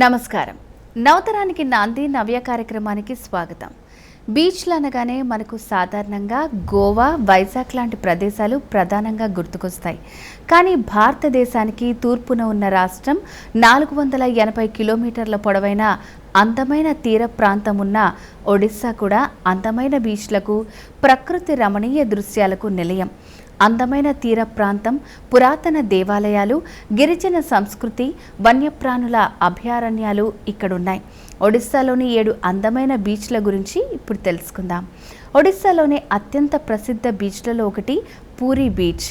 నమస్కారం. నవతరానికి నాంది నవ్య కార్యక్రమానికి స్వాగతం. బీచ్లు అనగానే మనకు సాధారణంగా గోవా వైజాగ్ లాంటి ప్రదేశాలు ప్రధానంగా గుర్తుకొస్తాయి. కానీ భారతదేశానికి తూర్పున ఉన్న రాష్ట్రం నాలుగు వందల ఎనభై కిలోమీటర్ల పొడవైన అందమైన తీర ప్రాంతం ఉన్న ఒడిస్సా కూడా అందమైన బీచ్లకు ప్రకృతి రమణీయ దృశ్యాలకు నిలయం. అందమైన తీర ప్రాంతం పురాతన దేవాలయాలు గిరిజన సంస్కృతి వన్యప్రాణుల అభయారణ్యాలు ఇక్కడున్నాయి. ఒడిస్సాలోని ఏడు అందమైన బీచ్ల గురించి ఇప్పుడు తెలుసుకుందాం. ఒడిస్సాలోని అత్యంత ప్రసిద్ధ బీచ్లలో ఒకటి పూరి బీచ్.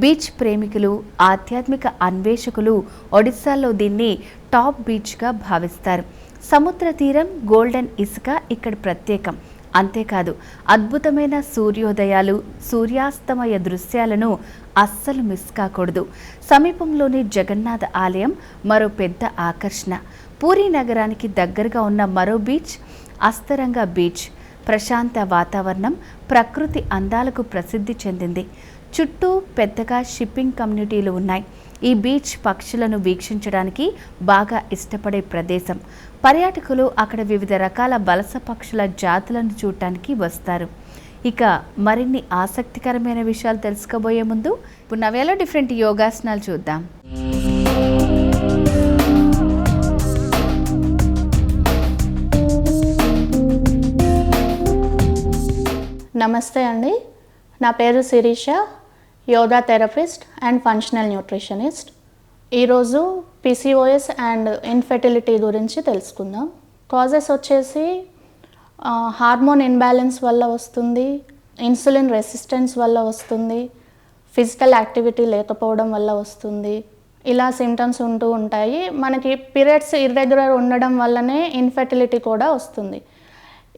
బీచ్ ప్రేమికులు ఆధ్యాత్మిక అన్వేషకులు ఒడిస్సాలో దీన్ని టాప్ బీచ్గా భావిస్తారు. సముద్ర తీరం గోల్డెన్ ఇసుక ఇక్కడ ప్రత్యేకం. అంతేకాదు అద్భుతమైన సూర్యోదయాలు సూర్యాస్తమయ దృశ్యాలను అస్సలు మిస్ కాకూడదు. సమీపంలోని జగన్నాథ ఆలయం మరో పెద్ద ఆకర్షణ. పూరీ నగరానికి దగ్గరగా ఉన్న మరో బీచ్ అస్తరంగ బీచ్. ప్రశాంత వాతావరణం ప్రకృతి అందాలకు ప్రసిద్ధి చెందింది. చుట్టూ పెద్దగా షిప్పింగ్ కమ్యూనిటీలు ఉన్నాయి. ఈ బీచ్ పక్షులను వీక్షించడానికి బాగా ఇష్టపడే ప్రదేశం. పర్యాటకులు అక్కడ వివిధ రకాల వలస పక్షుల జాతులను చూడటానికి వస్తారు. ఇక మరిన్ని ఆసక్తికరమైన విషయాలు తెలుసుకోబోయే ముందు ఇప్పుడు నవేలో డిఫరెంట్ యోగాసనాలు చూద్దాం. నమస్తే అండి. నా పేరు Sirisha. Yoga therapist and functional nutritionist. ఈరోజు పిసిఓఎస్ అండ్ ఇన్ఫెర్టిలిటీ గురించి తెలుసుకుందాం. కాజెస్ వచ్చేసి హార్మోన్ ఇన్బ్యాలెన్స్ వల్ల వస్తుంది ఇన్సులిన్ రెసిస్టెన్స్ వల్ల వస్తుంది ఫిజికల్ యాక్టివిటీ లేకపోవడం వల్ల వస్తుంది. ఇలా సిమ్టమ్స్ ఉంటూ ఉంటాయి. మనకి పీరియడ్స్ ఇర్రెగ్యులర్ ఉండడం వల్లనే ఇన్ఫెర్టిలిటీ కూడా వస్తుంది.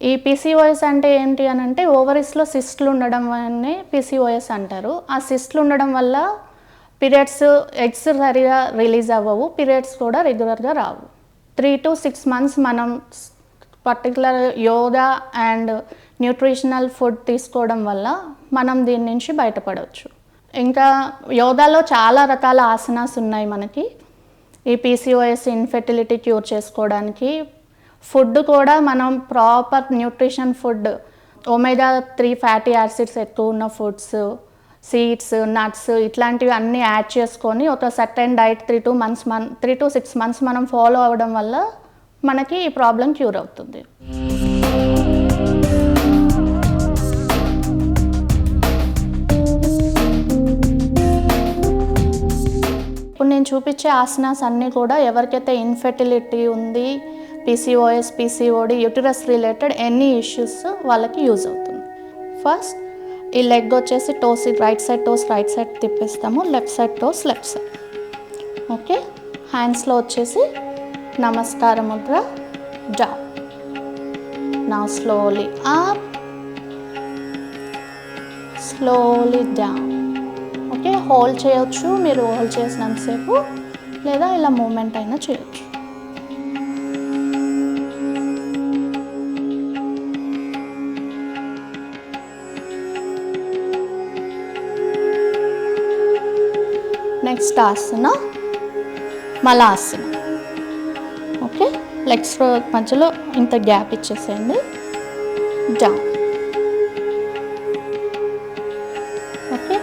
ఈ పీసీఓఎస్ అంటే ఏంటి అని అంటే ఓవరీస్లో సిస్ట్లు ఉండడం వల్లనే పీసీఓఎస్ అంటారు. ఆ సిస్ట్లు ఉండడం వల్ల పీరియడ్స్ ఎగ్స్ సరిగా రిలీజ్ అవ్వవు పీరియడ్స్ కూడా రెగ్యులర్గా రావు. త్రీ టు సిక్స్ మంత్స్ మనం particular yoga and nutritional food తీసుకోవడం వల్ల మనం దీని నుంచి బయటపడవచ్చు. ఇంకా యోగాలో చాలా రకాల ఆసనాస్ ఉన్నాయి మనకి. ఈ పీసీఓఎస్ ఇన్ఫెర్టిలిటీ క్యూర్ చేసుకోవడానికి ఫుడ్ కూడా మనం proper nutrition food omega three fatty acids ఎక్కువ ఉన్న ఫుడ్స్ సీడ్స్ నట్స్ ఇట్లాంటివి అన్నీ యాడ్ చేసుకొని ఒక certain diet three two months Mann three to six months మనం ఫాలో అవ్వడం వల్ల మనకి ఈ ప్రాబ్లం క్యూర్ అవుతుంది. ఇప్పుడు నేను చూపించే ఆసనాస్ అన్నీ కూడా ఎవరికైతే ఇన్ఫెర్టిలిటీ ఉంది PCOS PCOD uterus related any issues వాళ్ళకి యూజ్ అవుతుంది. ఫస్ట్ ఈ లెగ్ వచ్చేసి toes right side toes right side తిప్పేస్తాము. Left side toes left side okay హ్యాండ్స్లో వచ్చేసి నమస్కార ముద్ర డౌన్ నా slowly up slowly down okay hold చేయొచ్చు మీరు హోల్డ్ చేసినంతసేపు లేదా ఇలా మూమెంట్ అయినా చేయొచ్చు. నెక్స్ట్ మలాసన ఓకే లెగ్స్ మధ్యలో ఇంత గ్యాప్ ఇచ్చేసేయండి. డౌన్ ఓకే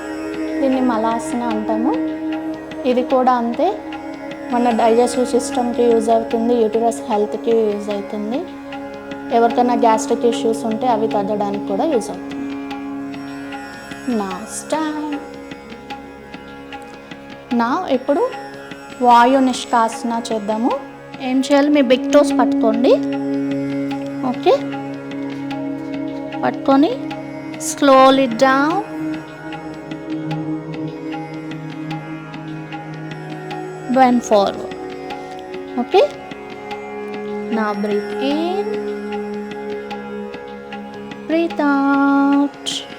దీన్ని మలాసన అంటాము. ఇది కూడా అంతే. మన డైజెస్టివ్ సిస్టమ్కి యూజ్ అవుతుంది యూటరస్ హెల్త్కి యూజ్ అవుతుంది. ఎవరికైనా గ్యాస్ట్రిక్ ఇష్యూస్ ఉంటే అవి తగ్గడానికి కూడా యూజ్ అవుతుంది. నా స్టాండ్ నా ఇప్పుడు వాయు నిష్కాసన చేద్దాము ఏం చేయాలి మీ బిగ్ టోస్ పట్టుకోండి ఓకే పట్టుకొని slowly down bend forward. Okay? Now breathe in, breathe out.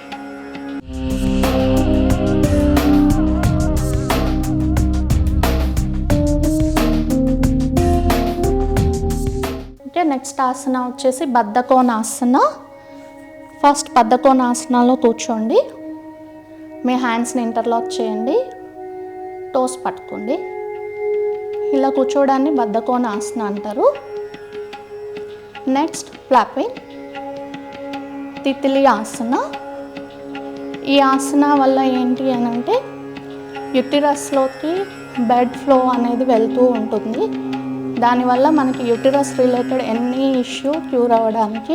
Next asana వచ్చేసి బద్ధకోణాసన ఫస్ట్ బద్ధకోణాసనలో కూర్చోండి. మీ హ్యాండ్స్ని ఇంటర్లాక్ చేయండి. టోస్ పట్టుకోండి. ఇలా కూర్చోవడాన్ని బద్ధకోణ ఆసన అంటారు. Next flapping Titli asana. ఈ ఆసన వల్ల ఏంటి అని అంటే యుటిరస్లోకి బెడ్ ఫ్లో అనేది వెళ్తూ ఉంటుంది. దానివల్ల మనకి యుటిరస్ రిలేటెడ్ ఎన్ని ఇష్యూ క్యూర్ అవ్వడానికి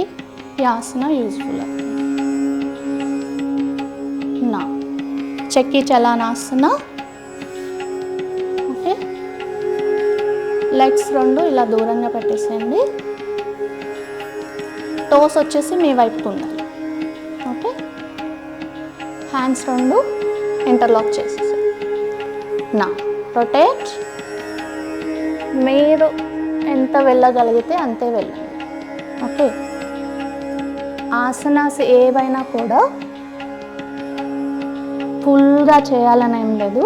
ఈ ఆసన యూజ్ఫుల్ నా చెక్కి చలానాసన ఓకే. లెగ్స్ రెండు ఇలా దూరంగా పెట్టేసేయండి. టోస్ వచ్చేసి మీ వైపుకు ఉండాలి. ఓకే. హ్యాండ్స్ రెండు ఇంటర్లాక్ చేసేసి నా రొటేట్ మీరు ఎంత వెళ్ళగలిగితే అంతే వెళ్ళండి. ఓకే? ఆసనాస్ ఏవైనా కూడా ఫుల్గా చేయాలని ఏం లేదు.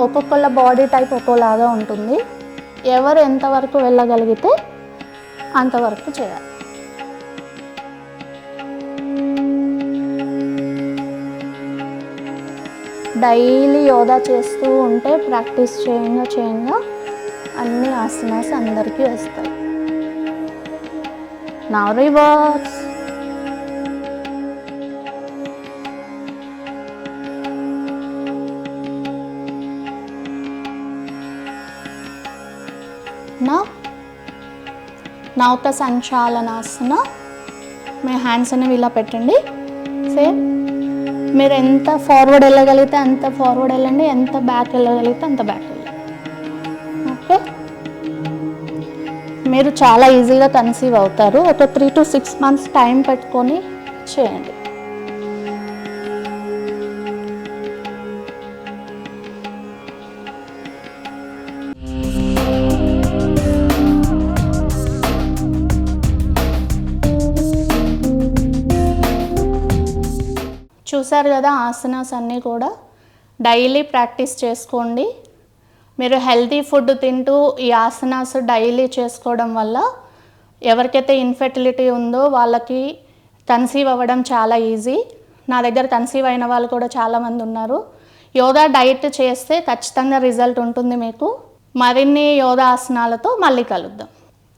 ఒక్కొక్కళ్ళ బాడీ టైప్ ఒక్కోలాగా ఉంటుంది. ఎవరు ఎంతవరకు వెళ్ళగలిగితే అంతవరకు చేయాలి. డైలీ యోగా చేస్తూ ఉంటే ప్రాక్టీస్ చేయంగా చేయంగా అన్ని ఆసనాస్ అందరికీ వస్తాయి. నా రివర్స్ నా నౌక సంచాలనాసన మీ హ్యాండ్స్ అనేవి ఇలా పెట్టండి. సేమ్ మీరు ఎంత ఫార్వర్డ్ వెళ్ళగలిగితే అంత ఫార్వర్డ్ వెళ్ళండి ఎంత బ్యాక్ వెళ్ళగలిగితే అంత బ్యాక్ మీరు చాలా ఈజీగా కన్సీవ్ అవుతారు. ఒక three to six months time పెట్టుకొని చేయండి. చూసారు కదా ఆసనాస్ అన్నీ కూడా. డైలీ ప్రాక్టీస్ చేసుకోండి. మీరు హెల్తీ ఫుడ్ తింటూ ఈ ఆసనాస్ డైలీ చేసుకోవడం వల్ల ఎవరికైతే ఇన్ఫెర్టిలిటీ ఉందో వాళ్ళకి కన్సీవ్ అవ్వడం చాలా ఈజీ. నా దగ్గర కన్సీవ్ అయిన వాళ్ళు కూడా చాలామంది ఉన్నారు. యోగా డైట్ చేస్తే ఖచ్చితంగా రిజల్ట్ ఉంటుంది మీకు. మరిన్ని యోగా ఆసనాలతో మళ్ళీ కలుద్దాం.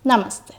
నమస్తే.